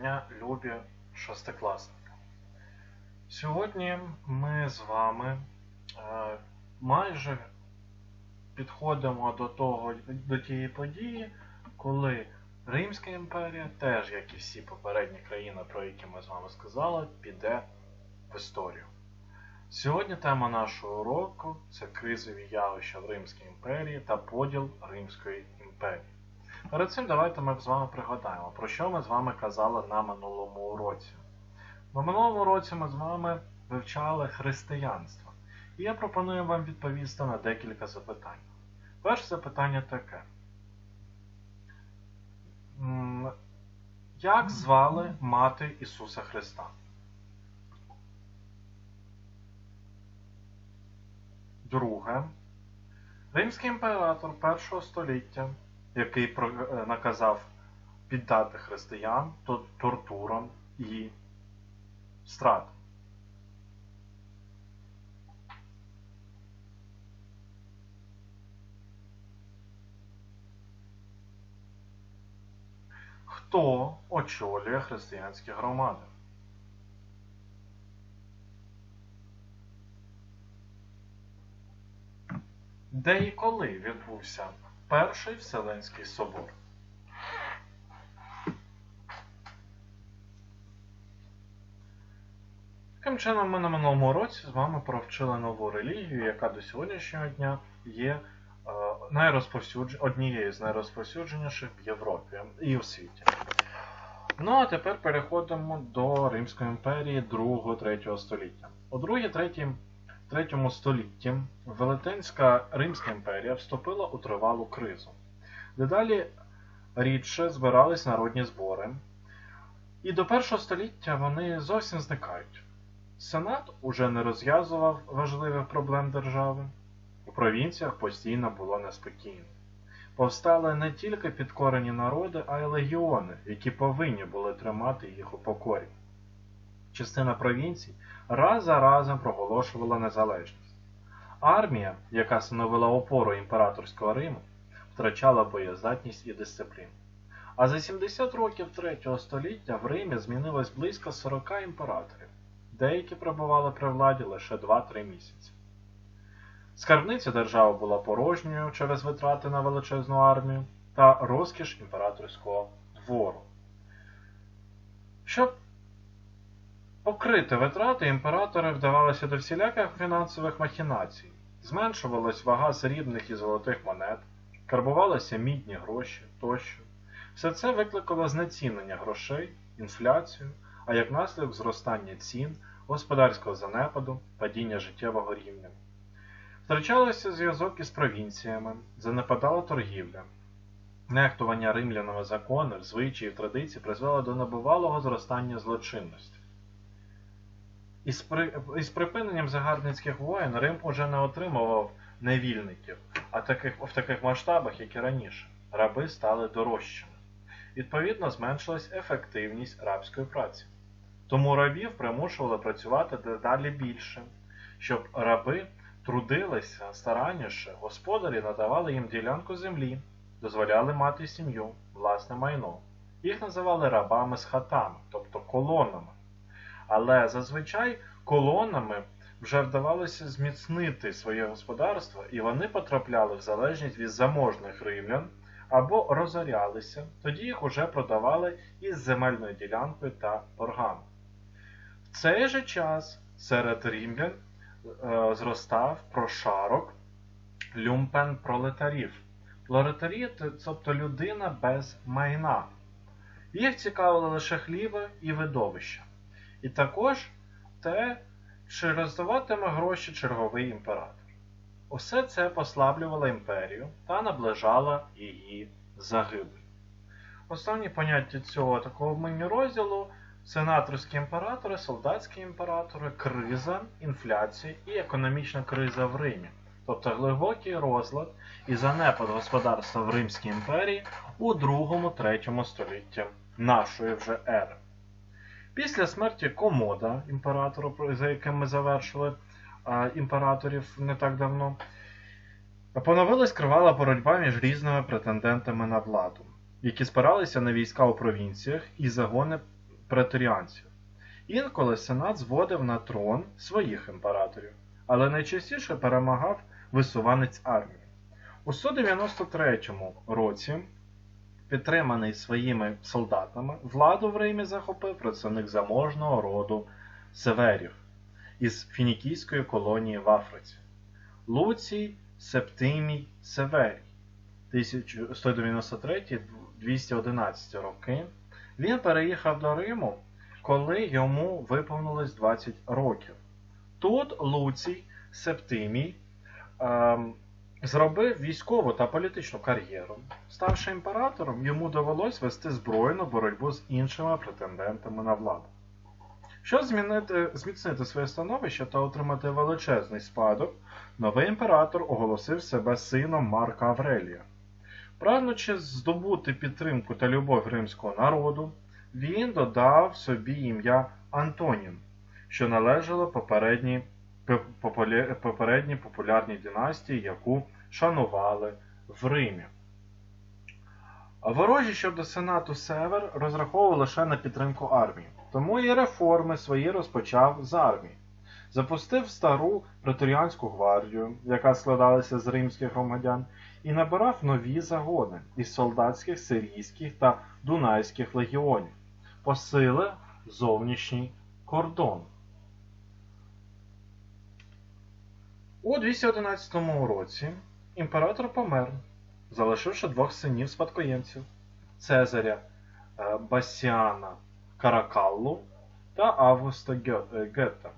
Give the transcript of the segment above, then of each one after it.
дня, любі шестикласники. Сьогодні ми з вами е, майже підходимо до, того, до тієї події, коли Римська імперія, теж як і всі попередні країни, про які ми з вами сказали, піде в історію. Сьогодні тема нашого уроку це кризові явища в Римській імперії та поділ Римської імперії. Перед цим давайте ми з вами пригадаємо, про що ми з вами казали на минулому уроці. На минулому уроці ми з вами вивчали християнство. І я пропоную вам відповісти на декілька запитань. Перше запитання таке. Як звали мати Ісуса Христа? Друге. Римський імператор першого століття, який е, наказав піддати християн то- тортурам і стратам. Хто очолює християнські громади? Де і коли відбувся Перший Вселенський собор? Таким чином, ми на минулому році з вами провчили нову релігію, яка до сьогоднішнього дня є е, найрозповсюдж... однією з найрозповсюдженіших в Європі і у світі. Ну а тепер переходимо до Римської імперії 2-3 століття. У 2-3 3 столітті Велетенська Римська імперія вступила у тривалу кризу. Дедалі рідше збирались народні збори, і до першого століття вони зовсім зникають. Сенат уже не розв'язував важливих проблем держави. У провінціях постійно було неспокійно. Повстали не тільки підкорені народи, а й легіони, які повинні були тримати їх у покорі. Частина провінцій раз за разом проголошувала незалежність. Армія, яка становила опору імператорського Риму, втрачала боєздатність і дисципліну. А за 70 років 3 століття в Римі змінилось близько 40 імператорів. Деякі перебували при владі лише 2-3 місяці. Скарбниця держави була порожньою через витрати на величезну армію та розкіш імператорського двору. Щоб покрити витрати, імператори вдавалися до всіляких фінансових махінацій. Зменшувалась вага срібних і золотих монет, карбувалися мідні гроші тощо. Все це викликало знецінення грошей, інфляцію, а як наслідок зростання цін, господарського занепаду, падіння життєвого рівня. Втрачалося зв'язок із провінціями, занепадала торгівля. Нехтування римлянами законів, звичаїв, традицій призвело до небувалого зростання злочинності. Із, при... із припиненням загарбницьких воєн Рим уже не отримував невільників, а таких... в таких масштабах, як і раніше. Раби стали дорожчими. Відповідно, зменшилась ефективність рабської праці. Тому рабів примушували працювати дедалі більше, щоб раби трудилися старанніше, господарі надавали їм ділянку землі, дозволяли мати сім'ю, власне майно. Їх називали рабами з хатами, тобто колонами. Але зазвичай колонами вже вдавалося зміцнити своє господарство, і вони потрапляли в залежність від заможних римлян або розорялися, тоді їх уже продавали із земельною ділянкою та боргами. В цей же час серед римлян е, зростав прошарок люмпен пролетарів. Пролетарі тобто людина без майна. Їх цікавили лише хліба і видовища. І також те, чи роздаватиме гроші черговий імператор. Усе це послаблювало імперію та наближало її загибель. Основні поняття цього такого міні-розділу сенаторські імператори, солдатські імператори, криза, інфляція і економічна криза в Римі, тобто глибокий розлад і занепад господарства в Римській імперії у 2-3 столітті нашої вже ери. Після смерті Комода, імператора, за яким ми завершили імператорів не так давно, поновилась кривала боротьба між різними претендентами на владу, які спиралися на війська у провінціях і загони преторіанців. Інколи сенат зводив на трон своїх імператорів, але найчастіше перемагав висуванець армії. У 193 році, підтриманий своїми солдатами, владу в Римі захопив представник заможного роду северів із фінікійської колонії в Африці. Луцій Септимій Северій 193-211 роки. Він переїхав до Риму, коли йому виповнилось 20 років. Тут Луцій Септимій ем, зробив військову та політичну кар'єру. Ставши імператором, йому довелось вести збройну боротьбу з іншими претендентами на владу. Щоб змінити, зміцнити своє становище та отримати величезний спадок, новий імператор оголосив себе сином Марка Аврелія. Прагнучи здобути підтримку та любов римського народу, він додав собі ім'я Антонін, що належало попередній попередній популярній династії, яку шанували в Римі. Ворожі щодо Сенату Север розраховували лише на підтримку армії, тому і реформи свої розпочав з армії. Запустив стару преторіанську гвардію, яка складалася з римських громадян, і набирав нові загони із солдатських, сирійських та дунайських легіонів, посилив зовнішній кордон. У 211 році імператор помер, залишивши двох синів спадкоємців Цезаря е, Басіана Каракаллу та Августа Гетта.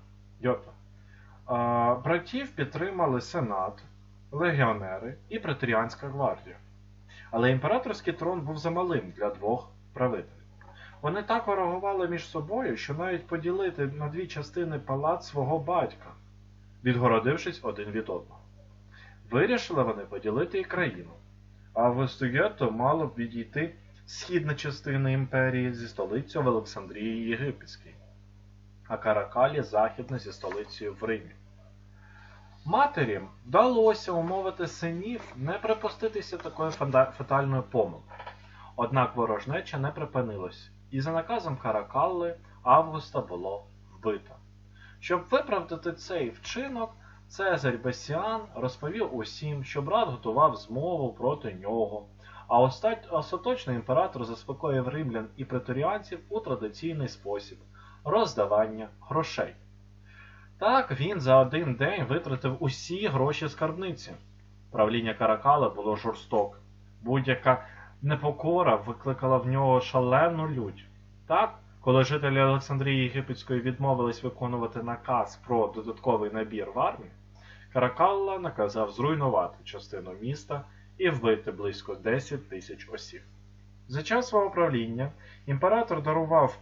Е, Братів підтримали Сенат, легіонери і преторіанська гвардія. Але імператорський трон був замалим для двох правителів. Вони так ворогували між собою, що навіть поділити на дві частини палац свого батька, відгородившись один від одного. Вирішили вони поділити і країну. Августогетто мало б відійти східна частина імперії зі столицею в Олександрії Єгипетській, а Каракалі західна зі столицею в Римі. Матері вдалося умовити синів не припуститися такої фатальної помилки. Однак ворожнеча не припинилась, і за наказом Каракалли Августа було вбито. Щоб виправдати цей вчинок, Цезарь Бесіан розповів усім, що брат готував змову проти нього, а остаточний імператор заспокоїв римлян і преторіанців у традиційний спосіб роздавання грошей. Так він за один день витратив усі гроші скарбниці. Правління Каракала було жорстоке. Будь-яка непокора викликала в нього шалену лють. Так, коли жителі Олександрії Єгипетської відмовились виконувати наказ про додатковий набір в армію, Каракалла наказав зруйнувати частину міста і вбити близько 10 тисяч осіб. За час свого правління імператор дарував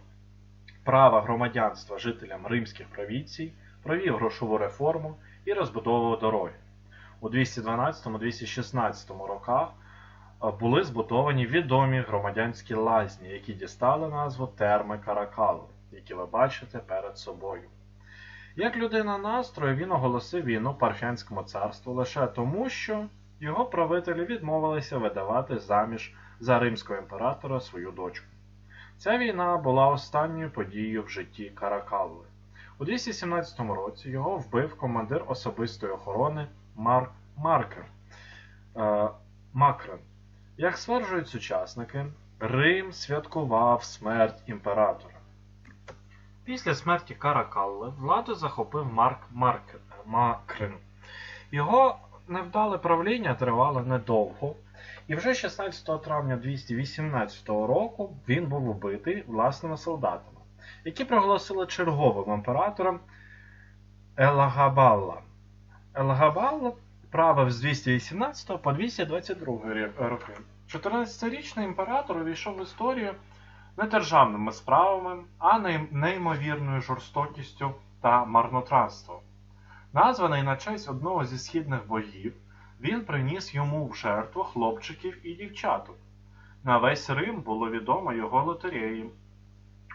права громадянства жителям римських провінцій, провів грошову реформу і розбудовував дороги. У 212-216 роках були збудовані відомі громадянські лазні, які дістали назву терми Каракалу, які ви бачите перед собою. Як людина настрою, він оголосив війну Парфянському царству лише тому, що його правителі відмовилися видавати заміж за римського імператора свою дочку. Ця війна була останньою подією в житті Каракалли. У 217 році його вбив командир особистої охорони Марк Маркер е, Макрен. Як стверджують сучасники, Рим святкував смерть імператора. Після смерті Каракалли владу захопив Марк Макрен. Його невдале правління тривало недовго, і вже 16 травня 218 року він був убитий власними солдатами, які проголосили черговим імператором Елагабалла. Елагабалла правив з 218 по 222 роки. 14-річний імператор увійшов в історію не державними справами, а неймовірною жорстокістю та марнотратством. Названий на честь одного зі східних богів, він приніс йому в жертву хлопчиків і дівчаток. На весь Рим було відомо його лотереї,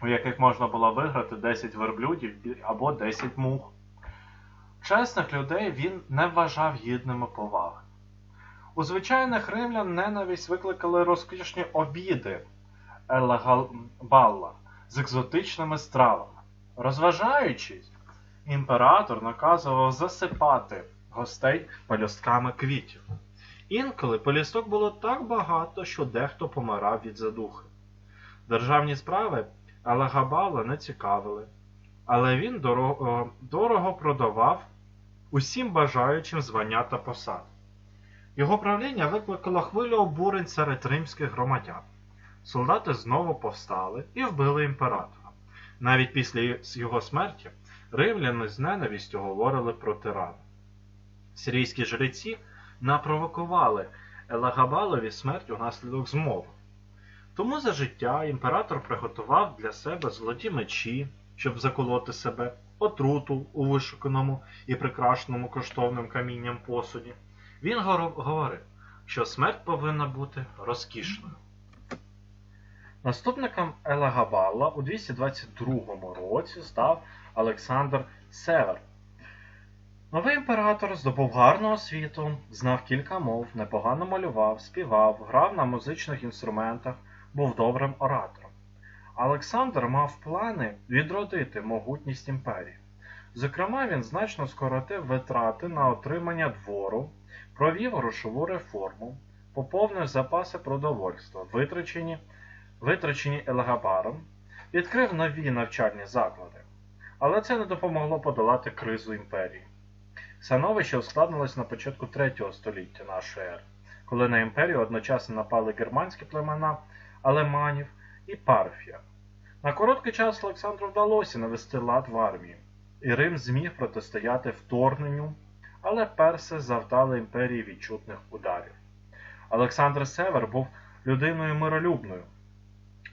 у яких можна було виграти 10 верблюдів або 10 мух. Чесних людей він не вважав гідними поваги. У звичайних римлян ненависть викликали розкішні обіди Елагалбалла з екзотичними стравами. Розважаючись, імператор наказував засипати гостей пелюстками квітів. Інколи пелюсток було так багато, що дехто помирав від задухи. Державні справи Алагабала не цікавили, але він дорого, дорого продавав усім бажаючим звання та посад. Його правління викликало хвилю обурень серед римських громадян. Солдати знову повстали і вбили імператора. Навіть після його смерті римляни з ненавістю говорили про тирана. Сирійські жреці напровокували Елагабалові смерть унаслідок змови. Тому за життя імператор приготував для себе золоті мечі, щоб заколоти себе, отруту у вишуканому і прикрашеному коштовним камінням посуді. Він говорив, що смерть повинна бути розкішною. Наступником Елагабала у 222 році став Олександр Север. Новий імператор здобув гарну освіту, знав кілька мов, непогано малював, співав, грав на музичних інструментах, був добрим оратором. Олександр мав плани відродити могутність імперії. Зокрема, він значно скоротив витрати на отримання двору, провів грошову реформу, поповнив запаси продовольства, витрачені, витрачені Елгабаром, відкрив нові навчальні заклади. Але це не допомогло подолати кризу імперії. Становище ускладнилось на початку третього століття нашої ери, коли на імперію одночасно напали германські племена Алеманів Парфія. На короткий час Олександру вдалося навести лад в армії, і Рим зміг протистояти вторгненню, але перси завдали імперії відчутних ударів. Олександр Север був людиною миролюбною,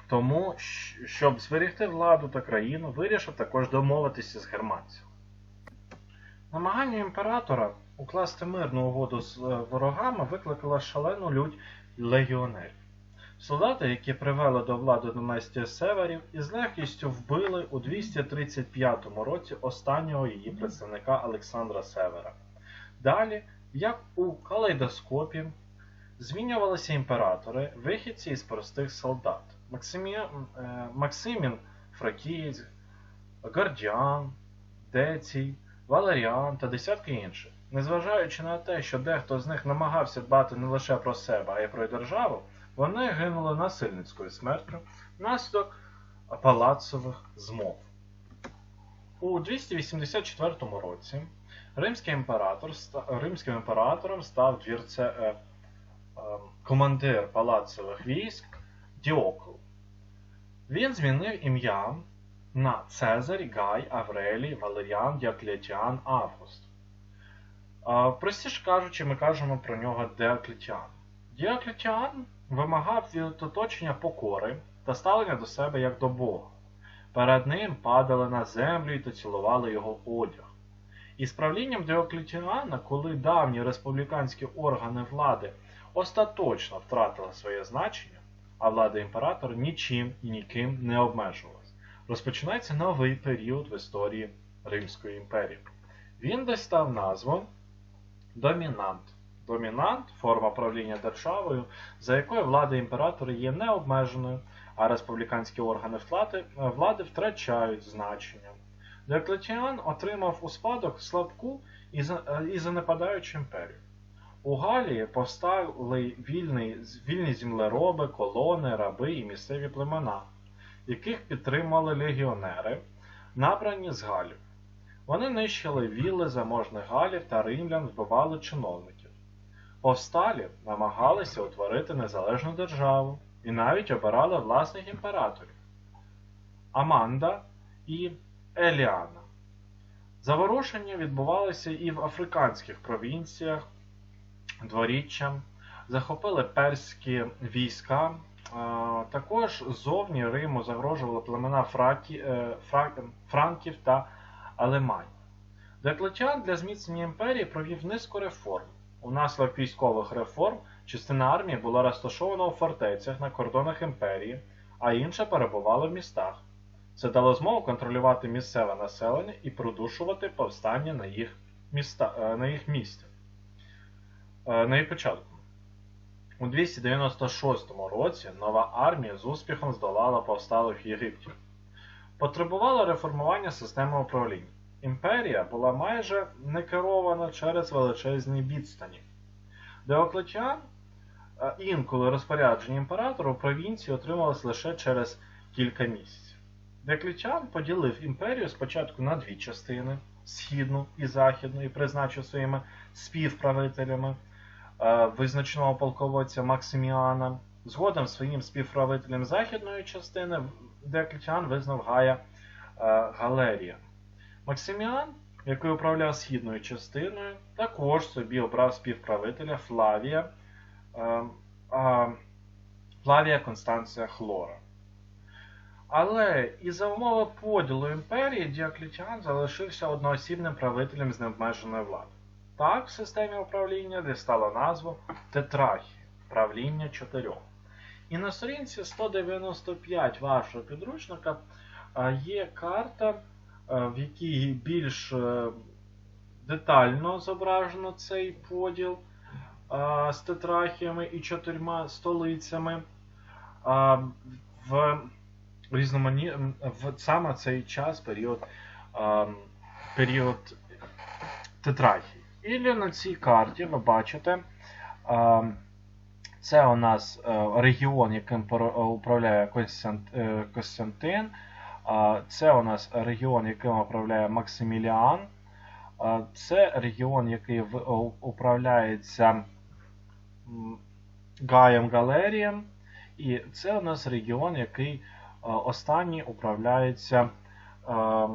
тому, щоб зберегти владу та країну, вирішив також домовитися з германцями. Намагання імператора укласти мирну угоду з е, ворогами викликало шалену лють легіонерів. Солдати, які привели до влади династію Северів, із легкістю вбили у 235 році останнього її представника Олександра Севера. Далі, як у калейдоскопі, змінювалися імператори, вихідці із простих солдат. Е, Максимін Фракієць, Гордіан, Децій, Валеріан та десятки інших. Незважаючи на те, що дехто з них намагався дбати не лише про себе, а й про державу, вони гинули насильницькою смертю внаслідок палацових змов. У 284 році римський імператор, римським імператором став двірце, е, е, командир палацових військ Діокл. Він змінив ім'я на Цезарь, Гай, Аврелій, Валеріан, Діоклетіан, Август. А, Простіше кажучи, ми кажемо про нього Діоклетіан. Діоклетіан вимагав від оточення покори та ставлення до себе як до Бога. Перед ним падали на землю та цілували його одяг. І з правлінням Діоклетіана, коли давні республіканські органи влади остаточно втратили своє значення, а влада імператора нічим і ніким не обмежувалась, розпочинається новий період в історії Римської імперії. Він десь став назву домінант. Домінант форма правління державою, за якою влада імператора є необмеженою, а республіканські органи влади, втрачають значення. Диоклетіан отримав у спадок слабку і занепадаючу імперію. У Галії повстали вільні, вільні землероби, колони, раби і місцеві племена, яких підтримали легіонери, набрані з Галів. Вони нищили вілли заможних галів та римлян, вбивали чиновників. Повсталі намагалися утворити незалежну державу і навіть обирали власних імператорів Аманда і Еліана. Заворушення відбувалися і в африканських провінціях дворіччям, захопили перські війська. Також ззовні Риму загрожували племена Фракі, е, Фра- Франків та Алемань. Диоклетіан для зміцнення імперії провів низку реформ. Унаслідок військових реформ частина армії була розташована у фортецях на кордонах імперії, а інша перебувала в містах. Це дало змогу контролювати місцеве населення і придушувати повстання на їх, міста, е, на їх місці. Е, На їх початку. У 296 році нова армія з успіхом здолала повсталих в Єгипті. потребувала реформування системи управління. Імперія була майже не керована через величезні відстані. Деоклетіан інколи розпорядження імператора у провінції отрималось лише через кілька місяців. Деоклетіан поділив імперію спочатку на дві частини східну і західну, і призначив своїми співправителями е, визначеного полководця Максиміана. Згодом своїм співправителем західної частини Деоклетіан визнав Гая е, Галерія. Максиміан, який управляв східною частиною, також собі обрав співправителя Флавія, е, е, Флавія Констанція Хлора. Але і за умови поділу імперії Діоклетіан залишився одноосібним правителем з необмеженою владою. Так, в системі управління дістало назву Тетрахія правління чотирьох. І на сторінці 195 вашого підручника е, є карта, в якій більш е, детально зображено цей поділ е, з тетрахіями і чотирма столицями. Е, В різномані... в саме цей час період, е, період тетрахії. І на цій карті ви бачите. е, це у нас е, регіон, яким управляє Костян- е, Костянтин. Це у нас регіон, яким управляє Максиміліан. Це регіон, який управляється Гаєм Галерієм. І це у нас регіон, який е, останній управляється е,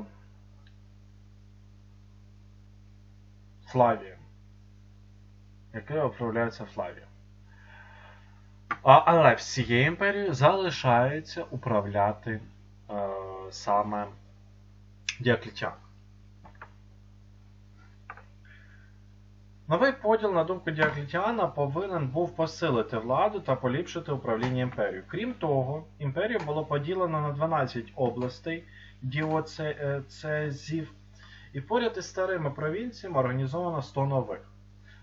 Флавієм. Який управляється Флавієм. Але всією імперією залишається управляти е, саме Діоклетіан. Новий поділ, на думку Діоклетіана, повинен був посилити владу та поліпшити управління імперією. Крім того, імперію було поділено на 12 областей діоцезів, і поряд із старими провінціями організовано 100 нових.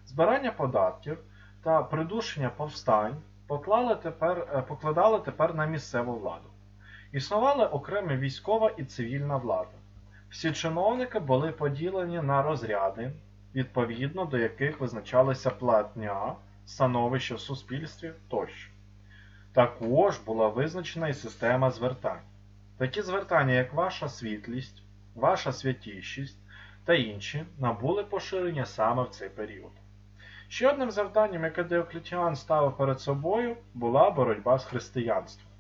Збирання податків та придушення повстань поклали тепер, е, покладали тепер на місцеву владу. Існувала окрема військова і цивільна влада. Всі чиновники були поділені на розряди, відповідно до яких визначалася платня, становище в суспільстві тощо. Також була визначена і система звертань. Такі звертання, як ваша світлість, ваша святішість та інші, набули поширення саме в цей період. Ще одним завданням, яке Деоклетіан ставив перед собою, була боротьба з християнством.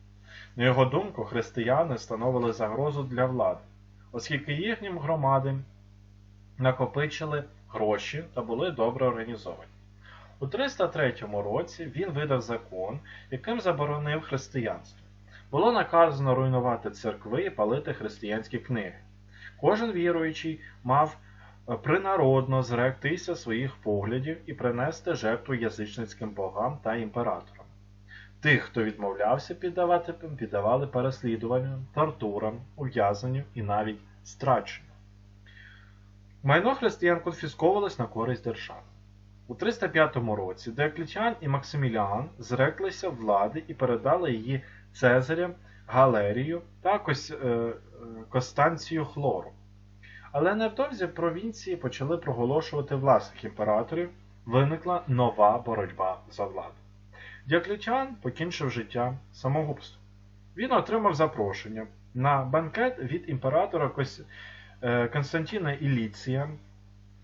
На його думку, християни становили загрозу для влади, оскільки їхні громади накопичили гроші та були добре організовані. У 303 році він видав закон, яким заборонив християнство. Було наказано руйнувати церкви і палити християнські книги. Кожен віруючий мав принародно зректися своїх поглядів і принести жертву язичницьким богам та імператорам. Тих, хто відмовлявся піддавати, піддавали переслідуванням, тортурам, ув'язненню і навіть страченню. Майно християн конфісковувалось на користь держави. У 305 році Деоклетіан і Максиміліан зреклися влади і передали її Цезарям, Галерію та е, Костанцію Хлору. Але невдовзі провінції почали проголошувати власних імператорів, виникла нова боротьба за владу. Діоклетіан покінчив життя самогубством. Він отримав запрошення на банкет від імператора е, Константіна Іліція,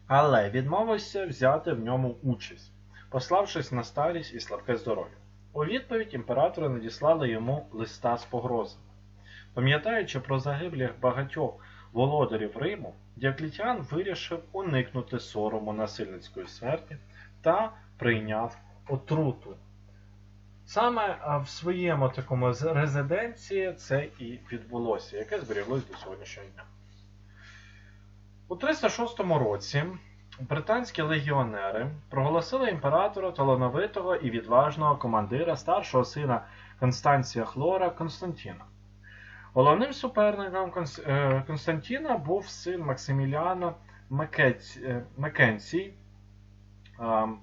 але відмовився взяти в ньому участь, пославшись на старість і слабке здоров'я. У відповідь імператори надіслали йому листа з погрозами. Пам'ятаючи про загиблих багатьох володарів Риму, Діоклетіан вирішив уникнути сорому насильницької смерті та прийняв отруту. Саме в своєму такому резиденції це і відбулося, яке зберіглось до сьогоднішнього дня. У 306 році британські легіонери проголосили імператора талановитого і відважного командира старшого сина Констанція Хлора Константіна. Головним суперником е, Константіна був син Максиміліана е, Макенцій. Ем,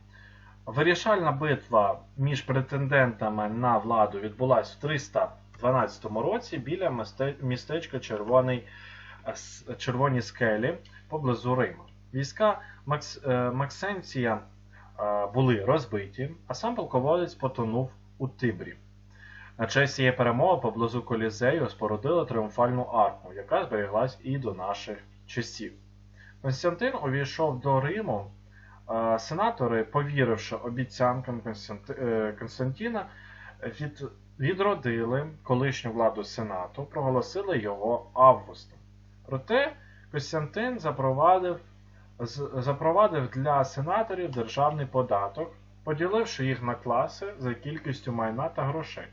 Вирішальна битва між претендентами на владу відбулася в 12 році біля містечка Червоний, е, Червоні скелі поблизу Рима. Війська Макс, е, Максенція е, були розбиті, а сам полководець потонув у Тибрі. На честь цієї перемоги поблизу Колізею спорудили тріумфальну арку, яка зберіглась і до наших часів. Константин увійшов до Риму. Сенатори, повіривши обіцянкам е, Константина, від, відродили колишню владу Сенату, проголосили його Августом. Проте Костянтин запровадив, запровадив для сенаторів державний податок, поділивши їх на класи за кількістю майна та грошей,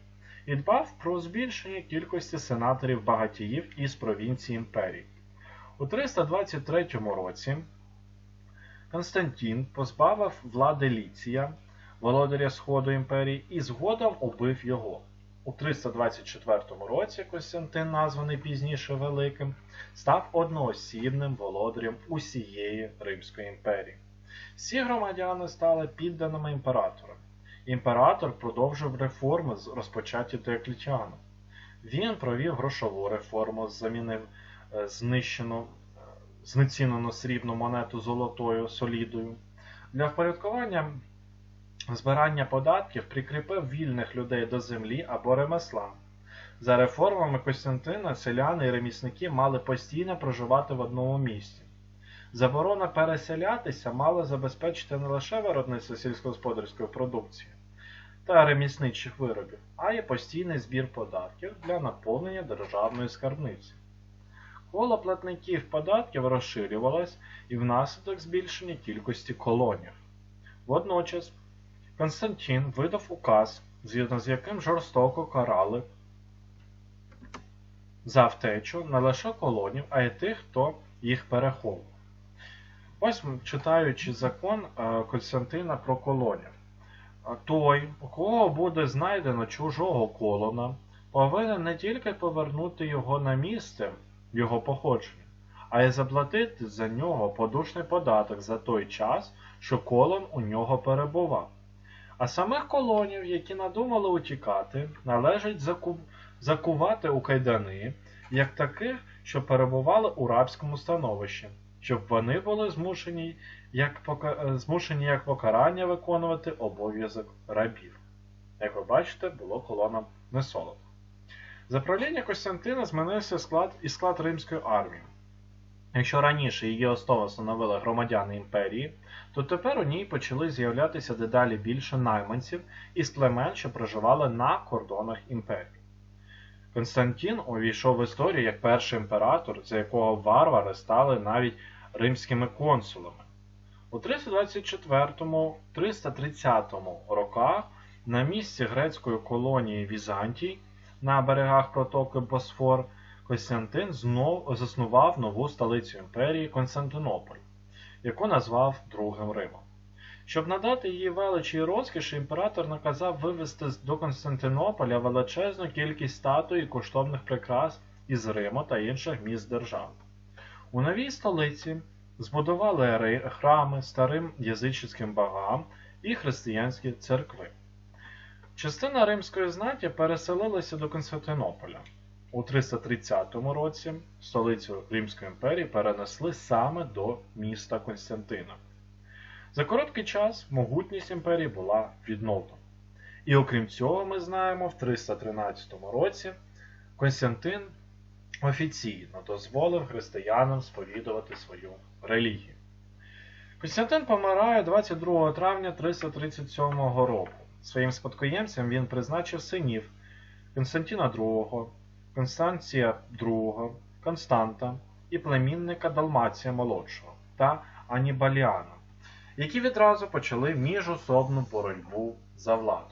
і дбав про збільшення кількості сенаторів багатіїв із провінції імперії. У 323 році Константин позбавив влади Ліція, володаря Сходу імперії, і згодом убив його. У 324 році Костянтин, названий пізніше Великим, став одноосібним володарем усієї Римської імперії. Всі громадяни стали підданими імператора. Імператор продовжив реформи, з- розпочаті Диоклетіаном. Він провів грошову реформу, замінив е, знищену, знецінену срібну монету золотою солідою. Для впорядкування збирання податків прикріпив вільних людей до землі або ремесла. За реформами Костянтина селяни і ремісники мали постійно проживати в одному місці. Заборона переселятися мала забезпечити не лише виробництво сільськогосподарської продукції та ремісничих виробів, а й постійний збір податків для наповнення державної скарбниці. Коло платників податків розширювалось і внаслідок збільшення кількості колонів. Водночас Константин видав указ, згідно з яким жорстоко карали за втечу не лише колонів, а й тих, хто їх переховував. Ось читаючи закон е, Константина про колонів. Той, у кого буде знайдено чужого колона, повинен не тільки повернути його на місце його походження, а й заплатити за нього подушний податок за той час, що колон у нього перебував. А самих колонів, які надумали утікати, належить заку... закувати у кайдани, як таких, що перебували у рабському становищі, щоб вони були змушені як, пока... е, змушені як покарання виконувати обов'язок рабів. Як ви бачите, було колонам не солодко. За правління Костянтина змінився склад і склад римської армії. Якщо раніше її основу становили громадяни імперії, то тепер у ній почали з'являтися дедалі більше найманців із племен, що проживали на кордонах імперії. Константин увійшов в історію як перший імператор, за якого варвари стали навіть римськими консулами. У 324-330 роках на місці грецької колонії Візантій на берегах протоки Босфор Костянтин знов заснував нову столицю імперії Константинополь, яку назвав Другим Римом. Щоб надати її величі і розкіші, імператор наказав вивезти до Константинополя величезну кількість статуй і коштовних прикрас із Риму та інших міст держав. У новій столиці збудували храми старим язичницьким богам і християнські церкви. Частина римської знаті переселилася до Константинополя. У 330 році столицю Римської імперії перенесли саме до міста Константина. За короткий час могутність імперії була відновлена. І окрім цього, ми знаємо, в 313 році Константин офіційно дозволив християнам сповідувати свою релігію. Константин помирає 22 травня 337 року. Своїм спадкоємцем він призначив синів Константина II, Констанція II, Константа і племінника Далмація молодшого та Анібаліана, які відразу почали міжособну боротьбу за владою.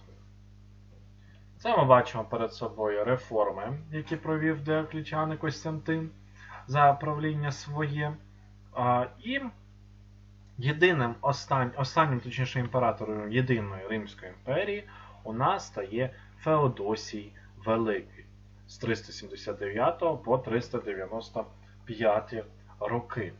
Це ми бачимо перед собою реформи, які провів Деоклічан Костянтин за правління своє. І єдиним остань, останнім, точніше, імператором єдиної Римської імперії у нас стає Феодосій Великий з 379 по 395 роки.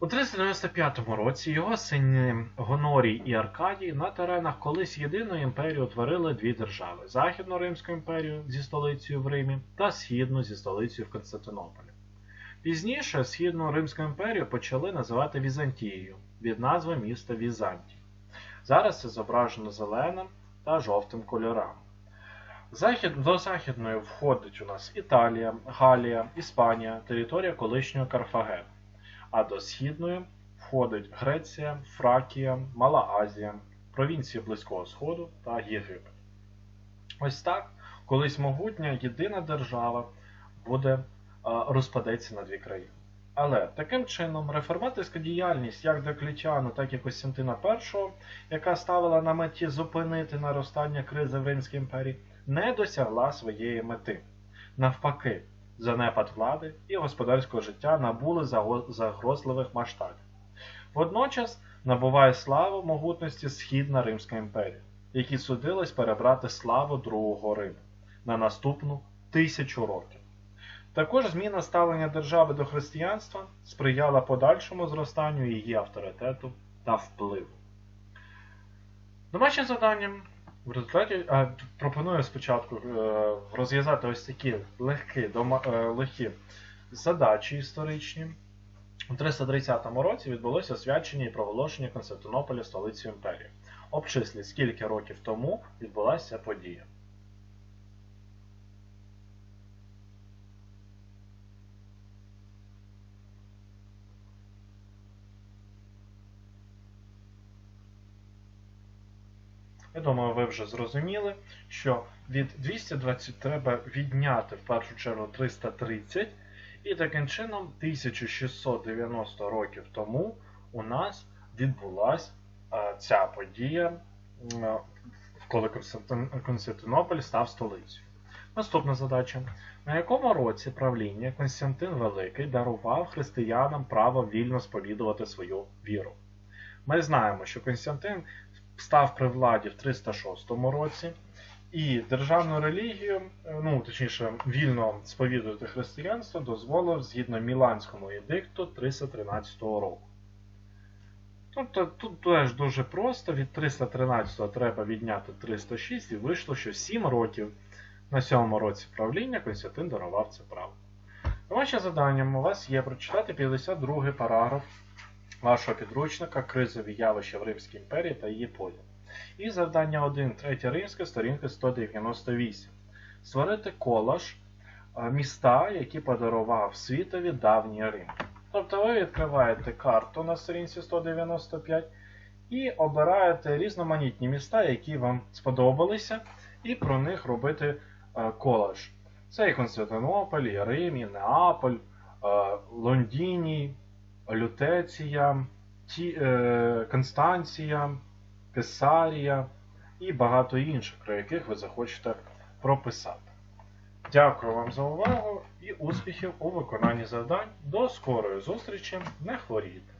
У 395 році його сини Гонорій і Аркадій на теренах колись єдиної імперії утворили дві держави: Західну Римську імперію зі столицею в Римі та Східну зі столицею в Константинополі. Пізніше Східну Римську імперію почали називати Візантією від назви міста Візантій. Зараз це зображено зеленим та жовтим кольорами. Захід, до Західної входить у нас Італія, Галія, Іспанія, територія колишнього Карфагену. А до Східної входить Греція, Фракія, Мала Азія, провінції Близького Сходу та Єгипет. Ось так, колись могутня єдина держава буде розпадеться на дві країни. Але таким чином реформаторська діяльність як Деклічана, так і Костянтина І, яка ставила на меті зупинити наростання кризи в Римській імперії, не досягла своєї мети. Навпаки, занепад влади і господарського життя набули загрозливих масштабів. Водночас набуває славу могутності Східна Римська імперія, які судились перебрати славу Другого Риму на наступну тисячу років. Також зміна ставлення держави до християнства сприяла подальшому зростанню її авторитету та впливу. Домашнім завданням в результаті а, пропоную спочатку е, розв'язати ось такі легкі, дома, е, легкі задачі історичні. У 330 році відбулося освячення і проголошення Константинополя столицею імперії. Обчисліть, скільки років тому відбулася подія. Я думаю, ви вже зрозуміли, що від 220 треба відняти в першу чергу 330, і таким чином 1690 років тому у нас відбулася е, ця подія, коли Константинополь став столицею. Наступна задача. На якому році правління Константин Великий дарував християнам право вільно сповідувати свою віру? Ми знаємо, що Константин став при владі в 306 році, і державну релігію, е, ну точніше, вільно сповідувати християнство дозволив згідно Міланському едикту 313 року. Тобто тут теж дуже просто, від 313 треба відняти 306 і вийшло, що 7 років на 7 році правління Константин дарував це право. Ваше завданням у вас є прочитати 52 параграф вашого підручника Кризові явища в Римській імперії та її поділ. І завдання 1, 3 римська, сторінка 198. Створити колаж е, міста, які подарував світові давній Рим. Тобто ви відкриваєте карту на сторінці 195 і обираєте різноманітні міста, які вам сподобалися, і про них робити е, колаж. Це і Константинополь, і Рим, і Неаполь, е, Лондіній, Лютеція, Ті, е, Констанція, Кесарія і багато інших, про яких ви захочете прописати. Дякую вам за увагу і успіхів у виконанні завдань. До скорої зустрічі! Не хворійте!